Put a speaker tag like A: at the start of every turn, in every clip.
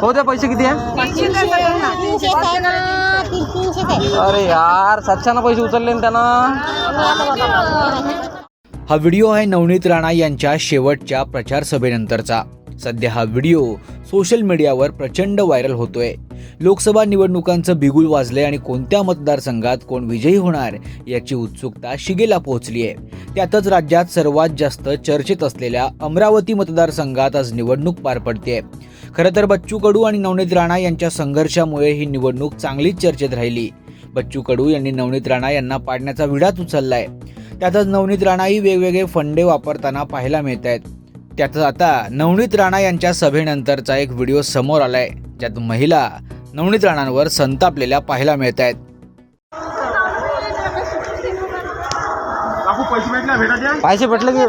A: हो पैसे किती आहे? अरे यार सातशे पैसे उचलले ना त्यानं.
B: हा व्हिडिओ आहे नवनीत राणा यांच्या शेवटच्या प्रचार सभेनंतरचा सध्या हा व्हिडिओ सोशल मीडियावर प्रचंड व्हायरल होतोय. लोकसभा निवडणुकांचं बिगुल वाजलंय आणि कोणत्या मतदारसंघात कोण विजयी होणार याची उत्सुकता शिगेला पोहोचली आहे. त्यातच राज्यात सर्वात जास्त चर्चेत असलेल्या अमरावती मतदारसंघात आज निवडणूक पार पडते खरं तर बच्चू कडू आणि नवनीत राणा यांच्या संघर्षामुळे ही निवडणूक चांगलीच चर्चेत राहिली. बच्चू कडू यांनी नवनीत राणा यांना पाडण्याचा विडाच उचललाय त्यातच नवनीत राणाही वेगवेगळे फंडे वापरताना पाहायला मिळत आहेत. त्यातच आता नवनीत राणा यांच्या सभेनंतरचा एक व्हिडिओ समोर आलाय. ज्यात महिला नवनीत राणांवर संतापलेल्या पाहायला मिळत आहेत
A: पैसे भेटले की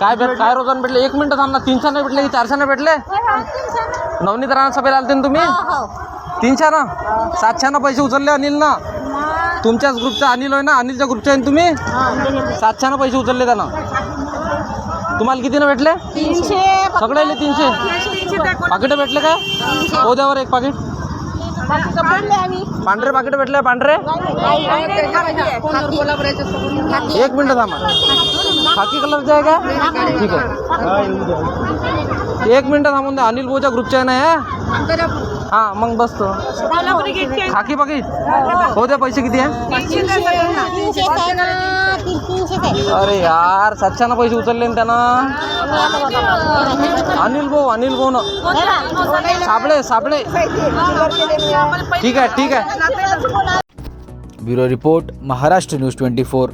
A: काय भेट काय रोजानं भेटले? एक मिनिट थांब ना तीनशे नाही भेटले की चारशे नाही भेटले? नवनीत राणा सभेला आलते ना तुम्ही? तीनशे ना? सातशे ना पैसे उचलले अनिल ना? तुमच्याच ग्रुपचा अनिल आहे ना? अनिलच्या ग्रुपचे आहे ना तुम्ही? सातशे ना पैसे उचलले त्यानं. तुम्हाला किती ना भेटले?
C: तीनशे
A: सगळ्याले तीनशे. पाकिट भेटले काय? हो द्यावर एक पाकिट. पांढरे पाकिट भेटले पांढरे? एक मिनिट थांबा. खाकी कलरचे आहे का? ठीक आहे. एक मिनिट थांबून द्या. अनिल बोच्या ग्रुपचे आहे ना हे? हा मग बसतो. खाकी पाकिट हो द्या पैसे किती
C: आहे?
A: अरे यार सातशे पैसे उचलले ना त्यानं? अनिल भाऊ अनिल भाऊ ना. साबळे साबळे. ठीक आहे ठीक आहे.
B: Bureau report Maharashtra news twenty four.